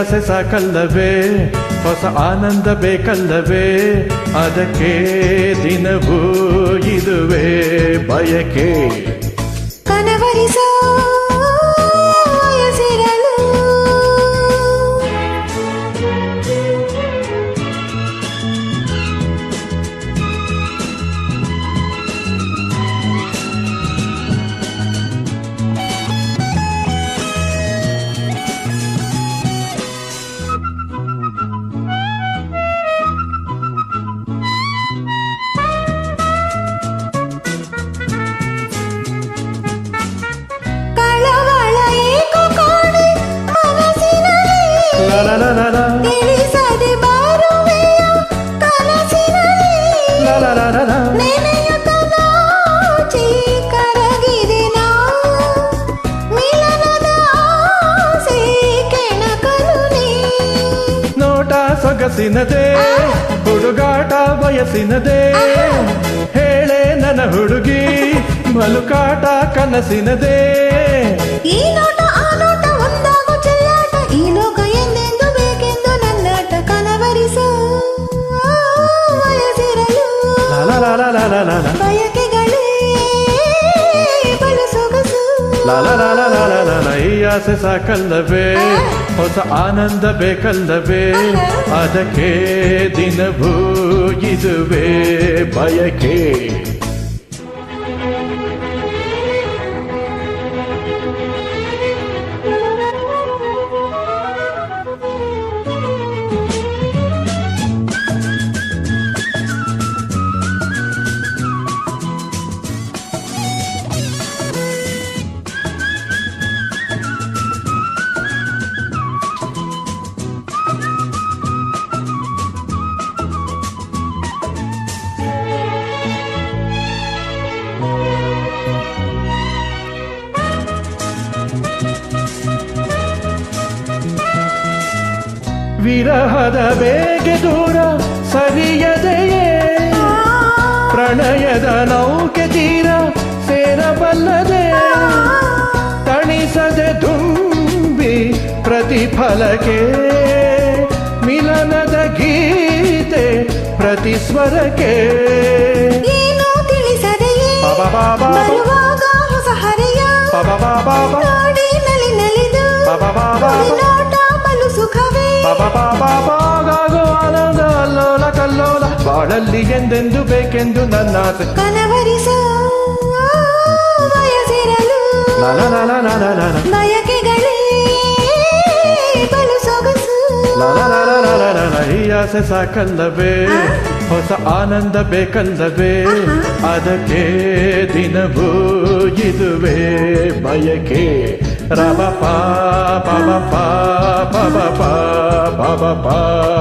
ಆಸೆ ಸಾಕಲ್ಲವೇ? ಹೊಸ ಆನಂದ ಬೇಕಲ್ಲವೇ? ಅದಕ್ಕೆ ದಿನವೂ ಇದುವೇ ಬಯಕೆ. ಸೊಗಸಿನದೇ ಹುಡುಗಾಟ ಬಯಸಿನದೇ ಹೇಳೆ ನನ್ನ ಹುಡುಗಿ ಮಲುಕಾಟ ಕನಸಿನದೇ. ಆಸೆ ಸಾಕಲ್ಲವೇ? ಹೊಸ ಆನಂದ ಬೇಕಲ್ಲವೇ? ಅದಕ್ಕೆ ದಿನವೂ ಇದುವೇ ಬಯಕೆ. ವಿರಹದ ಬೇಗೆ ದೂರ ಸರಿಯದೆಯೇ? ಪ್ರಣಯದ ನೌಕೆ ತೀರ ಸೇರಬಲ್ಲದೆ? ತಣಿಸದೆ ತುಂಬಿ ಪ್ರತಿಫಲಕ್ಕೆ ಮಿಲನದ ಗೀತೆ ಪ್ರತಿ ಬಾಳಲ್ಲಿ ಎಂದೆಂದು ಬೇಕೆಂದು ನನ್ನ ಕನವರಿಸೋ ಈ ಆಸೆ ಸಾಕಲ್ಲವೇ? ಹೊಸ ಆನಂದ ಬೇಕಲ್ಲವೇ? ಅದಕ್ಕೆ ದಿನವೂ ಇದುವೆ? ಬಯಕೆ. ರಬ ಪಾ ಪಬ ಪಾ ಪಬ ಪಾ ಪಬ ಪಾ.